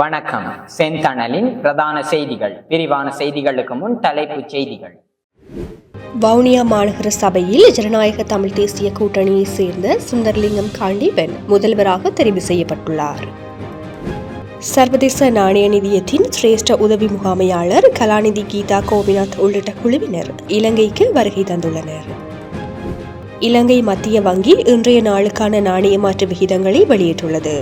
வணக்கம். செந்தணலின் பிரதான செய்திகள். விரிவான செய்திகளுக்கு முன் தலைப்புச் செய்திகள். வவுனியா மாநகர சபையில் ஜனநாயக தமிழ் தேசிய கூட்டணியைச் சேர்ந்த சுந்தர்லிங்கம் காண்டீபன் முதல்வராக தெரிவு செய்யப்பட்டுள்ளார். சர்வதேச நாணய நிதியத்தின் சிரேஷ்ட உதவி முகாமையாளர் கலாநிதி கீதா கோபிநாத் உள்ளிட்ட குழுவினர் இலங்கைக்கு வருகை தந்துள்ளனர். இலங்கை மத்திய வங்கி இன்றைய நாளுக்கான நாணய மாற்று விகிதங்களை வெளியிட்டுள்ளது.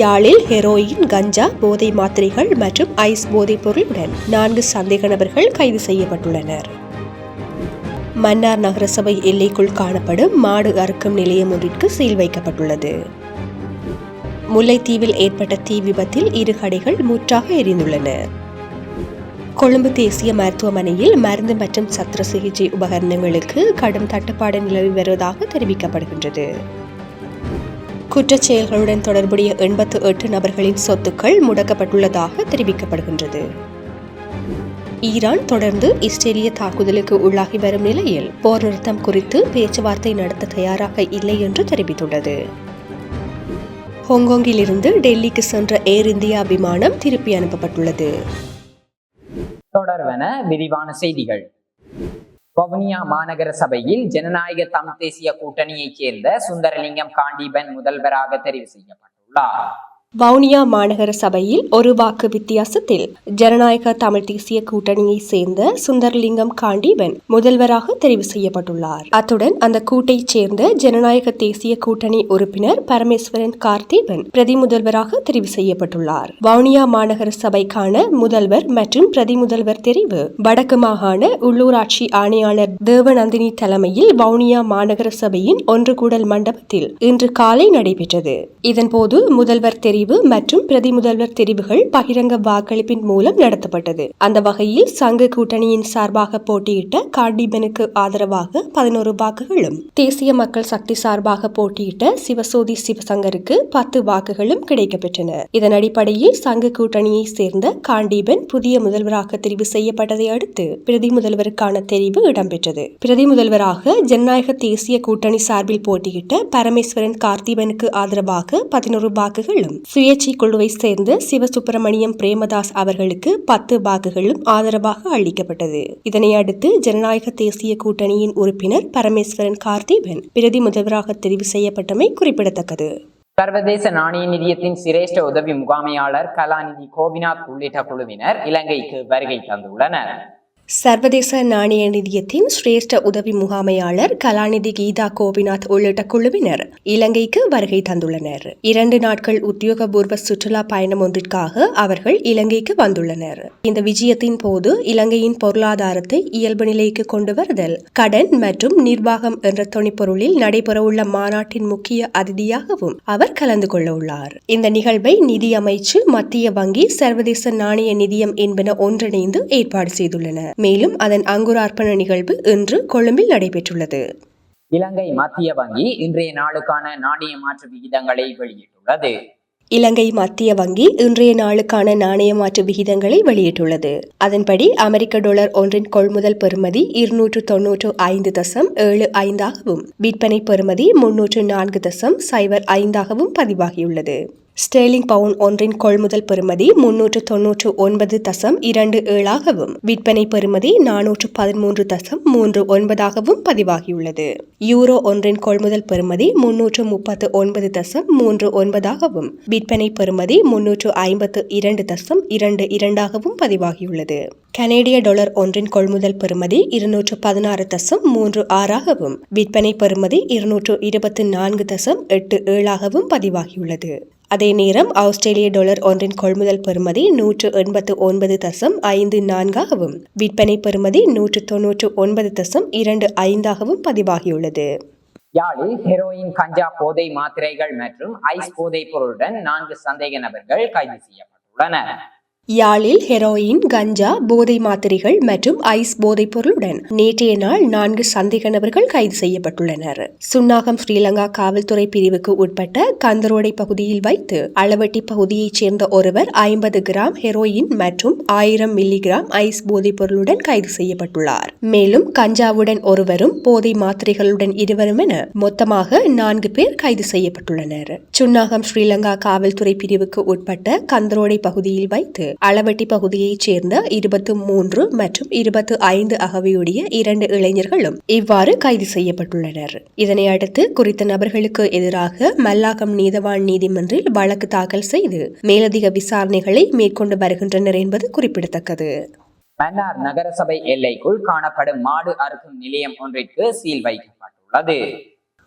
யாழில் ஹெரோயின் கஞ்சா போதை மாத்திரைகள் மற்றும் ஐஸ் போதைப் பொருளுடன் நான்கு சந்தேக நபர்கள் கைது செய்யப்பட்டுள்ளனர். மன்னார் நகரசபை எல்லைக்குள் காணப்படும் மாடு அறுக்கும் நிலையம் ஒன்றிற்கு சீல் வைக்கப்பட்டுள்ளது. முல்லைத்தீவில் ஏற்பட்ட தீ விபத்தில் இரு கடைகள் முற்றாக எரிந்துள்ளன. கொழும்பு தேசிய மருத்துவமனையில் மருந்து மற்றும் சத்திர சிகிச்சை உபகரணங்களுக்கு கடும் தட்டுப்பாடு நிலவி வருவதாக தெரிவிக்கப்படுகின்றது. குற்றச் செயல்களுடன் தொடர்புடைய எண்பத்து எட்டு நபர்களின் சொத்துக்கள் முடக்கப்பட்டுள்ளதாக தெரிவிக்கப்படுகின்றது. ஈரான் தொடர்ந்து இஸ்ரேலிய தாக்குதலுக்கு உள்ளாகி வரும் நிலையில் போர் நிறுத்தம் குறித்து பேச்சுவார்த்தை நடத்த தயாராக இல்லை என்று தெரிவித்துள்ளது. ஹாங்காங்கிலிருந்து டெல்லிக்கு சென்ற ஏர் இந்தியா விமானம் திருப்பி அனுப்பப்பட்டுள்ளது. தொடர்வன விரிவான செய்திகள். வவுனியா மாநகர சபையில் ஜனநாயக தமிழ் தேசிய கூட்டணியைச் சேர்ந்த சுந்தரலிங்கம் காண்டீபன் முதல்வராக தெரிவு செய்யப்பட்டுள்ளார். வவுனியா மாநகர சபையில் ஒரு வாக்கு வித்தியாசத்தில் ஜனநாயக தமிழ் தேசிய கூட்டணியை சேர்ந்த சுந்தர்லிங்கம் காண்டீபன் முதல்வராக தெரிவு செய்யப்பட்டுள்ளார். அத்துடன் அந்த கூட்டைச் சேர்ந்த ஜனநாயக தேசிய கூட்டணி உறுப்பினர் பரமேஸ்வரன் கார்த்திபன் பிரதி முதல்வராக தெரிவு செய்யப்பட்டுள்ளார். வவுனியா மாநகர சபைக்கான முதல்வர் மற்றும் பிரதி முதல்வர் தெரிவு. வடக்கு மாகாண உள்ளூராட்சி ஆணையாளர் தேவநந்தினி தலைமையில் வவுனியா மாநகர சபையின் ஒன்று கூடல் மண்டபத்தில் இன்று காலை நடைபெற்றது. இதன்போது முதல்வர் தெரிவு மற்றும் பிரதி முதல்வர் தெரிவுகள் பகிரங்க வாக்களிப்பின் மூலம் நடத்தப்பட்டது. அந்த வகையில் சங்க கூட்டணியின் சார்பாக போட்டியிட்ட காண்டிபனுக்கு ஆதரவாக பதினோரு வாக்குகளும் தேசிய மக்கள் சக்தி சார்பாக போட்டியிட்ட சிவசோதி சிவசங்கருக்கு பத்து வாக்குகளும் கிடைக்கப்பெற்றன. இதன் அடிப்படையில் சங்க கூட்டணியை சேர்ந்த காண்டீபன் புதிய முதல்வராக தெரிவு செய்யப்பட்டதை அடுத்து பிரதி முதல்வருக்கான தெரிவு இடம்பெற்றது. பிரதி முதல்வராக ஜனநாயக தேசிய கூட்டணி சார்பில் போட்டியிட்ட பரமேஸ்வரன் கார்த்திபனுக்கு ஆதரவாக பதினோரு வாக்குகளும் சுயேட்சை குழுவை சேர்ந்த சிவசுப்பிரமணியம் பிரேமதாஸ் அவர்களுக்கு பத்து வாக்குகளும் ஆதரவாக அளிக்கப்பட்டது. இதனை அடுத்து ஜனநாயக தேசிய கூட்டணியின் உறுப்பினர் பரமேஸ்வரன் கார்த்திபன் பிரதி முதல்வராக தெரிவு செய்யப்பட்டமை குறிப்பிடத்தக்கது. சர்வதேச நாணய நிதியத்தின் சிரேஷ்ட உதவி முகாமையாளர் கலாநிதி கோபிநாத் உள்ளிட்ட குழுவினர் இலங்கைக்கு வருகை தந்துள்ளனர். சர்வதேச நாணய நிதியத்தின் சிரேஷ்ட உதவி முகாமையாளர் கலாநிதி கீதா கோபிநாத் உள்ளிட்ட குழுவினர் இலங்கைக்கு வருகை தந்துள்ளனர். இரண்டு நாட்கள் உத்தியோகபூர்வ சுற்றுலா பயணம் ஒன்றிற்காக அவர்கள் இலங்கைக்கு வந்துள்ளனர். இந்த விஜயத்தின் போது இலங்கையின் பொருளாதாரத்தை இயல்பு நிலைக்கு கொண்டு வருதல் கடன் மற்றும் நிர்வாகம் என்ற துணைப்பொருளில் நடைபெறவுள்ள மாநாட்டின் முக்கிய அதிதியாகவும் அவர் கலந்து கொள்ள உள்ளார். இந்த நிகழ்வை நிதியமைச்சு மத்திய வங்கி சர்வதேச நாணய நிதியம் என்பன ஒன்றிணைந்து ஏற்பாடு செய்துள்ளன. மேலும் அதன் அங்குரார்ப்பண நிகழ்வு இன்று கொழும்பில் நடைபெற்றுள்ளது. இலங்கை மத்திய வங்கி இன்றைய நாளுக்கான நாணய மாற்று விகிதங்களை வெளியிட்டுள்ளது. இலங்கை மத்திய வங்கி இன்றைய நாளுக்கான நாணய மாற்று விகிதங்களை வெளியிட்டுள்ளது. அதன்படி அமெரிக்க டாலர் ஒன்றின் கொள்முதல் பெறுமதி இருநூற்று தொன்னூற்று ஐந்து தசம் ஏழு ஐந்தாகவும் விற்பனை பெறுமதி முன்னூற்று நான்கு தசம் சைபர் ஐந்தாகவும் பதிவாகியுள்ளது. ஸ்டெர்லிங் பவுன் ஒன்றின் கொள்முதல் பெறுமதி முன்னூற்று தொன்னூற்று ஒன்பது தசம் இரண்டு ஏழாகவும் விற்பனை பெறுமதி நானூற்று பதிமூன்று தசம் மூன்று ஒன்பதாகவும் பதிவாகியுள்ளது. யூரோ ஒன்றின் கொள்முதல் பெறுமதி முன்னூற்று முப்பத்து ஒன்பது தசம் மூன்று ஒன்பதாகவும் விற்பனை பெறுமதி முன்னூற்று ஐம்பத்து இரண்டு தசம் இரண்டு இரண்டாகவும் பதிவாகியுள்ளது. கனேடிய டாலர் ஒன்றின் கொள்முதல் பெறுமதி இருநூற்று பதினாறு தசம் மூன்று ஆறாகவும் விற்பனை பெறுமதி இருநூற்று இருபத்தி நான்கு தசம் எட்டு ஏழாகவும் பதிவாகியுள்ளது. அதே நேரம் ஆஸ்திரேலிய டாலர் ஒன்றின் கொள்முதல் பெறுமதி நூற்று எண்பத்து ஒன்பது தசம் ஐந்து நான்காகவும் விற்பனை பெறுமதி நூற்று தொன்னூற்று ஒன்பது தசம் இரண்டு ஐந்தாகவும் பதிவாகியுள்ளது. யாழில் ஹெரோயின் கஞ்சா போதை மாத்திரைகள் மற்றும் ஐஸ் போதைப் பொருளுடன் நான்கு சந்தேக நபர்கள் கைது செய்யப்பட்டுள்ளனர். யாழில் ஹெரோயின் கஞ்சா போதை மாத்திரைகள் மற்றும் ஐஸ் போதைப் பொருளுடன் நேற்றைய நாள் நான்கு சந்தேக நபர்கள் கைது செய்யப்பட்டுள்ளனர். சுன்னாகம் ஸ்ரீலங்கா காவல்துறை பிரிவுக்கு உட்பட்ட கந்தரோடை பகுதியில் வைத்து அளவட்டி பகுதியைச் சேர்ந்த ஒருவர் ஐம்பது கிராம் ஹெரோயின் மற்றும் ஆயிரம் மில்லிகிராம் ஐஸ் போதைப் பொருளுடன் கைது செய்யப்பட்டுள்ளார். மேலும் கஞ்சாவுடன் ஒருவரும் போதை மாத்திரைகளுடன் இருவரும் என மொத்தமாக நான்கு பேர் கைது செய்யப்பட்டுள்ளனர். சுன்னாகம் ஸ்ரீலங்கா காவல்துறை பிரிவுக்கு உட்பட்ட கந்தரோடை பகுதியில் வைத்து அளவட்டி பகுதியைச் சேர்ந்த இருபத்து மூன்று மற்றும் இருபத்து ஐந்து அகவையுடைய இரண்டு இளைஞர்களும் இவ்வாறு கைது செய்யப்பட்டுள்ளனர். இதனை அடுத்து குறித்த நபர்களுக்கு எதிராக மல்லாகம் நீதவான் நீதிமன்றில் வழக்கு தாக்கல் செய்து மேலதிக விசாரணைகளை மேற்கொண்டு வருகின்றனர் என்பது குறிப்பிடத்தக்கது. மன்னார் நகரசபை எல்லைக்குள் காணப்படும் மாடு அறுக்கும் நிலையம் ஒன்றிற்கு சீல் வைக்கப்பட்டுள்ளது.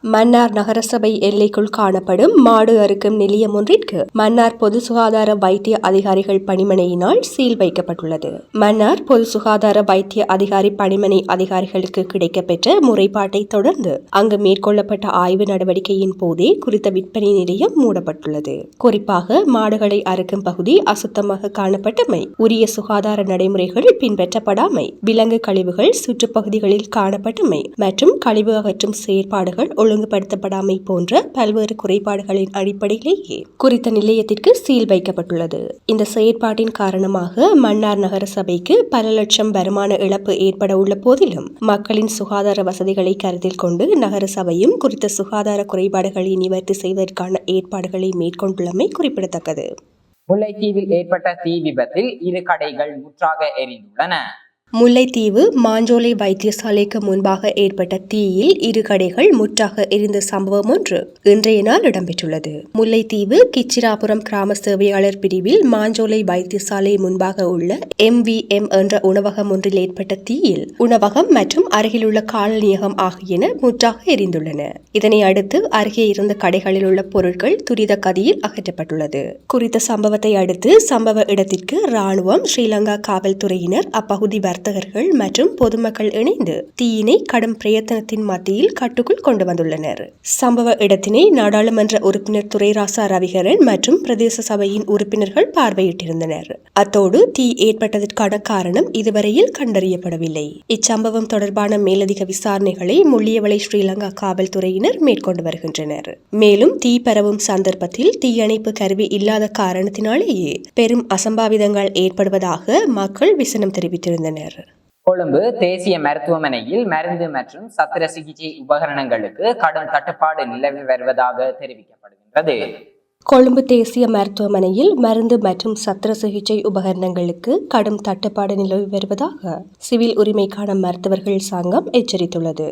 மன்னார் நகரசபை எல்லைக்குள் காணப்படும் மாடு அறுக்கும் நிலையம் ஒன்றிற்கு மன்னார் பொது சுகாதார வைத்திய அதிகாரிகள் பணிமனையினால் சீல் வைக்கப்பட்டுள்ளது. மன்னார் பொது சுகாதார வைத்திய அதிகாரி பணிமனை அதிகாரிகளுக்கு கிடைக்கப்பெற்ற முறைப்பாட்டை தொடர்ந்து அங்கு மேற்கொள்ளப்பட்ட ஆய்வு நடவடிக்கையின் போதே குறித்த விற்பனை நிலையம் மூடப்பட்டுள்ளது. குறிப்பாக மாடுகளை அறுக்கும் பகுதி அசுத்தமாக காணப்பட்டமை உரிய சுகாதார நடைமுறைகள் பின்பற்றப்படாமை விலங்கு கழிவுகள் சுற்றுப்பகுதிகளில் காணப்பட்டமை மற்றும் கழிவு அகற்றும் செயற்பாடுகள் ஒழுங்குபடுத்தப்படாமை போன்ற பல்வேறு குறைபாடுகளின் அடிப்படையிலேயே குறித்த நிலையத்திற்கு சீல் வைக்கப்பட்டுள்ளது. இந்த செயற்பாட்டின் காரணமாக மன்னார் நகர சபைக்கு பல லட்சம் வருமான இழப்பு ஏற்பட உள்ள போதிலும் மக்களின் சுகாதார வசதிகளை கருத்தில் கொண்டு நகர சபையும் குறித்த சுகாதார குறைபாடுகளை நிவர்த்தி செய்வதற்கான ஏற்பாடுகளை மேற்கொண்டுள்ளமை குறிப்பிடத்தக்கது. முல்லைத்தீவில் ஏற்பட்ட தீ விபத்தில் இரு கடைகள் முற்றாக எரிந்துள்ளன. முல்லைத்தீவு மாஞ்சோலை வைத்தியசாலைக்கு முன்பாக ஏற்பட்ட தீயில் இரு கடைகள் முற்றாக எரிந்த சம்பவம் ஒன்று இன்றைய நாள் இடம்பெற்றுள்ளது. முல்லைத்தீவு கிச்சிராபுரம் கிராம சேவையாளர் பிரிவில் மாஞ்சோலை வைத்தியசாலை முன்பாக உள்ள எம் வி எம் என்ற உணவகம் ஒன்றில் ஏற்பட்ட தீயில் உணவகம் மற்றும் அருகிலுள்ள காலனியகம் ஆகியன முற்றாக எரிந்துள்ளன. இதனை அடுத்து அருகே இருந்த கடைகளில் உள்ள பொருட்கள் துரித கதியில் அகற்றப்பட்டுள்ளது. குறித்த சம்பவத்தை அடுத்து சம்பவ இடத்திற்கு ராணுவம் ஸ்ரீலங்கா காவல்துறையினர் அப்பகுதி வர வர்த்தகர்கள் மற்றும் பொதுமக்கள் இணைந்து தீயினை கடும் பிரயத்தனத்தின் மத்தியில் கட்டுக்குள் கொண்டு வந்துள்ளனர். சம்பவ இடத்தினை நாடாளுமன்ற உறுப்பினர் துரைராசா ரவிகரன் மற்றும் பிரதேச சபையின் உறுப்பினர்கள் பார்வையிட்டிருந்தனர். அத்தோடு தீ ஏற்பட்டதற்கான காரணம் இதுவரையில் கண்டறியப்படவில்லை. இச்சம்பவம் தொடர்பான மேலதிக விசாரணைகளை முள்ளியவளை ஸ்ரீலங்கா காவல்துறையினர் மேற்கொண்டு வருகின்றனர். மேலும் தீ பரவும் சந்தர்ப்பத்தில் தீயணைப்பு கருவி இல்லாத காரணத்தினாலேயே பெரும் அசம்பாவிதங்கள் ஏற்படுவதாக மக்கள் விசனம் தெரிவித்திருந்தனர். கொழும்பு தேசிய மருத்துவமனையில் மருந்து மற்றும் சத்திர சிகிச்சை உபகரணங்களுக்கு கடும் தட்டுப்பாடு நிலவி வருவதாக தெரிவிக்கப்படுகின்றது. கொழும்பு தேசிய மருத்துவமனையில் மருந்து மற்றும் சத்திர சிகிச்சை உபகரணங்களுக்கு கடும் தட்டுப்பாடு நிலவி வருவதாக சிவில் உரிமைக்கான மருத்துவர்கள் சங்கம் எச்சரித்துள்ளது.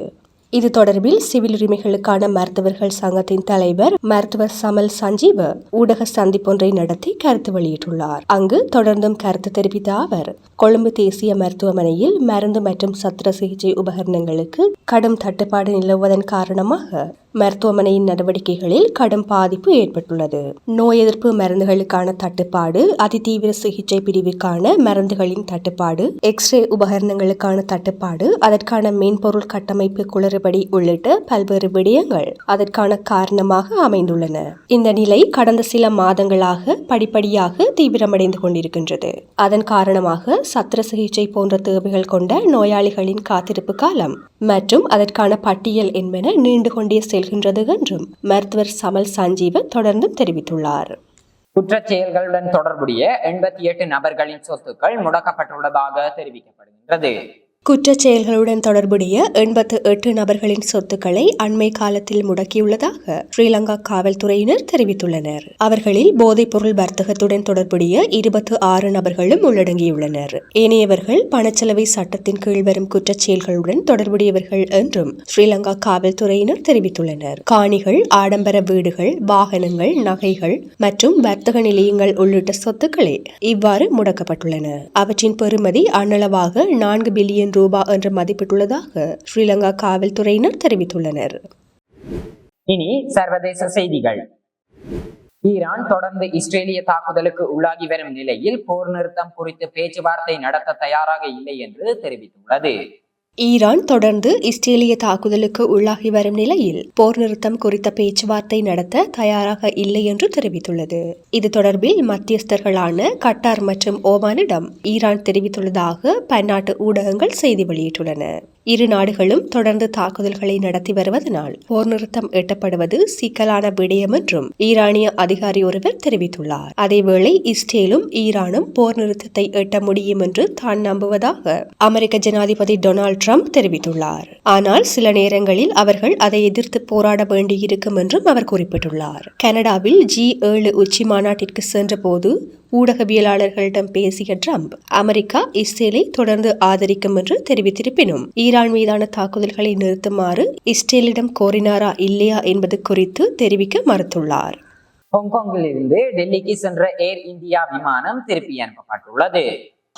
இது தொடர்பில் சிவில் உரிமைகளுக்கான மருத்துவர்கள் சங்கத்தின் தலைவர் மருத்துவர் சமல் சஞ்சீவ் ஊடக சந்திப்பொன்றை நடத்தி கருத்து வெளியிட்டுள்ளார். அங்கு தொடர்ந்தும் கருத்து தெரிவித்த அவர் கொழும்பு தேசிய மருத்துவமனையில் மருந்து மற்றும் சத்திர சிகிச்சை உபகரணங்களுக்கு கடும் தட்டுப்பாடு நிலவுவதன் காரணமாக மருத்துவமனையின் நடவடிக்கைகளில் கடும் பாதிப்பு ஏற்பட்டுள்ளது. நோய் எதிர்ப்பு மருந்துகளுக்கான தட்டுப்பாடு அதிதீவிர சிகிச்சை பிரிவுக்கான மருந்துகளின் தட்டுப்பாடு எக்ஸ்ரே உபகரணங்களுக்கான தட்டுப்பாடு அதற்கான மென்பொருள் கட்டமைப்பு குளறுபடி உள்ளிட்ட பல்வேறு விடயங்கள் அதற்கான காரணமாக அமைந்துள்ளன. இந்த நிலை கடந்த சில மாதங்களாக படிப்படியாக தீவிரமடைந்து கொண்டிருக்கின்றது. அதன் காரணமாக சத்திர சிகிச்சை போன்ற தேவைகள் கொண்ட நோயாளிகளின் காத்திருப்பு காலம் மற்றும் அதற்கான பட்டியல் என்பன நீண்டு கொண்டே செல்கின்றது என்றும் மருத்துவர் சமல் சஞ்சீவ தொடர்ந்தும் தெரிவித்துள்ளார். குற்றச் செயல்களுடன் தொடர்புடைய எண்பத்தி எட்டு நபர்களின் சொத்துக்கள் முடக்கப்பட்டுள்ளதாக தெரிவிக்கப்படுகின்றது. குற்றச் செயல்களுடன் தொடர்புடைய எண்பத்து எட்டு நபர்களின் சொத்துக்களை அண்மை காலத்தில் முடக்கியுள்ளதாக ஸ்ரீலங்கா காவல்துறையினர் தெரிவித்துள்ளனர். அவர்களில் போதைப்பொருள் வர்த்தகத்துடன் தொடர்புடைய இருபத்து ஆறு நபர்களும் உள்ளடங்கியுள்ளனர். ஏனையவர்கள் பணச்செலவை சட்டத்தின் கீழ் வரும் குற்றச் செயல்களுடன் தொடர்புடையவர்கள் என்றும் ஸ்ரீலங்கா காவல்துறையினர் தெரிவித்துள்ளனர். காணிகள் ஆடம்பர வீடுகள் வாகனங்கள் நகைகள் மற்றும் வர்த்தக நிலையங்கள் உள்ளிட்ட சொத்துக்களே இவ்வாறு முடக்கப்பட்டுள்ளன. அவற்றின் பெறுமதி அண்ணளவாக நான்கு பில்லியன் ரூபாய் என்று மதிப்பிட்டுள்ளதாக ஸ்ரீலங்கா காவல்துறையினர் தெரிவித்துள்ளனர். இனி சர்வதேச செய்திகள். ஈரான் தொடர்ந்து இஸ்ரேலிய தாக்குதலுக்கு உள்ளாகி வரும் நிலையில் போர் நிறுத்தம் குறித்து பேச்சுவார்த்தை நடத்த தயாராக இல்லை என்று தெரிவித்துள்ளது. ஈரான் தொடர்ந்து இஸ்ரேலிய தாக்குதலுக்கு உள்ளாகி வரும் நிலையில் போர் நிறுத்தம் குறித்த பேச்சுவார்த்தை நடத்த தயாராக இல்லை என்று தெரிவித்துள்ளது. இது தொடர்பில் மத்தியஸ்தர்களான கட்டார் மற்றும் ஓமானிடம் ஈரான் தெரிவித்துள்ளதாக பன்னாட்டு ஊடகங்கள் செய்தி வெளியிட்டுள்ளன. இரு நாடுகளும் தொடர்ந்து தாக்குதல்களை நடத்தி வருவதனால் போர் நிறுத்தம் எட்டப்படுவது சிக்கலான விடயம் என்றும் ஈரானிய அதிகாரி ஒருவர் தெரிவித்துள்ளார். அதேவேளை இஸ்ரேலும் ஈரானும் போர் நிறுத்தத்தை எட்ட முடியும் என்று தான் நம்புவதாக அமெரிக்க ஜனாதிபதி டொனால்ட் ட்ரம்ப் தெரிவித்துள்ளார். ஆனால் சில நேரங்களில் அவர்கள் அதை எதிர்த்து போராட வேண்டியிருக்கும் என்றும் அவர் குறிப்பிட்டுள்ளார். கனடாவில் ஜி ஏழு உச்சி மாநாட்டிற்கு சென்றபோது ஊடகவியலாளர்களிடம் பேசிய ட்ரம்ப் அமெரிக்கா இஸ்ரேலை தொடர்ந்து ஆதரிக்கும் என்று தெரிவித்திருப்பினும் ஈரான் மீதான தாக்குதல்களை நிறுத்துமாறு இஸ்ரேலிடம் கோரினாரா இல்லையா என்பது குறித்து தெரிவிக்க மறுத்துள்ளார். ஹாங்காங்கில் இருந்து டெல்லிக்கு சென்ற ஏர் இந்தியா விமானம் திருப்பி அனுப்பப்பட்டுள்ளது.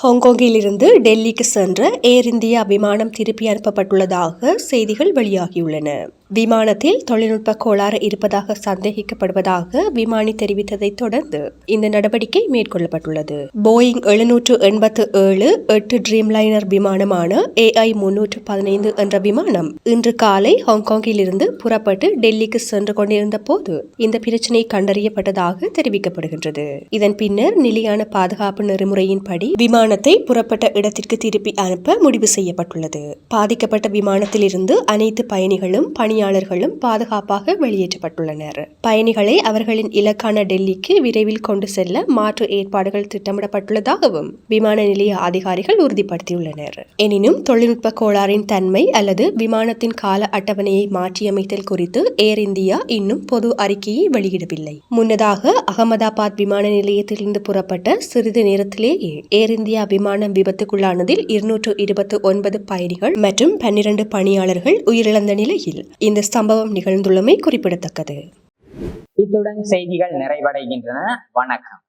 ஹாங்காங்கில் இருந்து டெல்லிக்கு சென்ற ஏர் இந்தியா விமானம் திருப்பி அனுப்பப்பட்டுள்ளதாக செய்திகள் வெளியாகியுள்ளன. விமானத்தில் தொழில்நுட்ப கோளாறு இருப்பதாக சந்தேகிக்கப்படுவதாக விமானி தெரிவித்ததைத் தொடர்ந்து இந்த நடவடிக்கை மேற்கொள்ளப்பட்டுள்ளது. போயிங் எழுநூற்று எண்பத்து ஏழு எட்டு ட்ரீம் லைனர் விமானமான ஏஐ முன்னூற்று பதினைந்து என்ற விமானம் இன்று காலை ஹாங்காங்கில் இருந்து புறப்பட்டு டெல்லிக்கு சென்று கொண்டிருந்த போது இந்த பிரச்சினை கண்டறியப்பட்டதாக தெரிவிக்கப்படுகின்றது. இதன் பின்னர் நிலையான பாதுகாப்பு நெறிமுறையின்படி விமானத்தை புறப்பட்ட இடத்திற்கு திருப்பி அனுப்ப முடிவு செய்யப்பட்டுள்ளது. பாதிக்கப்பட்ட விமானத்திலிருந்து அனைத்து பயணிகளும் பணி பணியாளர்களும் பாதுகாப்பாக வெளியேற்றப்பட்டுள்ளனர். பயணிகளை அவர்களின் இலக்கான டெல்லிக்கு விரைவில் கொண்டு செல்ல மாற்று ஏற்பாடுகள் திட்டமிடப்பட்டுள்ளதாகவும் விமான நிலைய அதிகாரிகள் உறுதிப்படுத்தியுள்ளனர். எனினும் தொழில்நுட்ப கோளாறின் தன்மை அல்லது விமானத்தின் கால அட்டவணையை மாற்றியமைத்தல் குறித்து ஏர் இந்தியா இன்னும் பொது அறிக்கையை வெளியிடவில்லை. முன்னதாக அகமதாபாத் விமான நிலையத்திலிருந்து புறப்பட்ட சிறிது நேரத்திலேயே ஏர் இந்தியா விமானம் விபத்துக்குள்ளானதில் இருநூற்று இருபத்தி ஒன்பது பயணிகள் மற்றும் பன்னிரண்டு பணியாளர்கள் உயிரிழந்த நிலையில் இந்த சம்பவம் நிகழ்ந்துள்ளமை குறிப்பிடத்தக்கது. இத்துடன் செய்திகள் நிறைவடைகின்றன. வணக்கம்.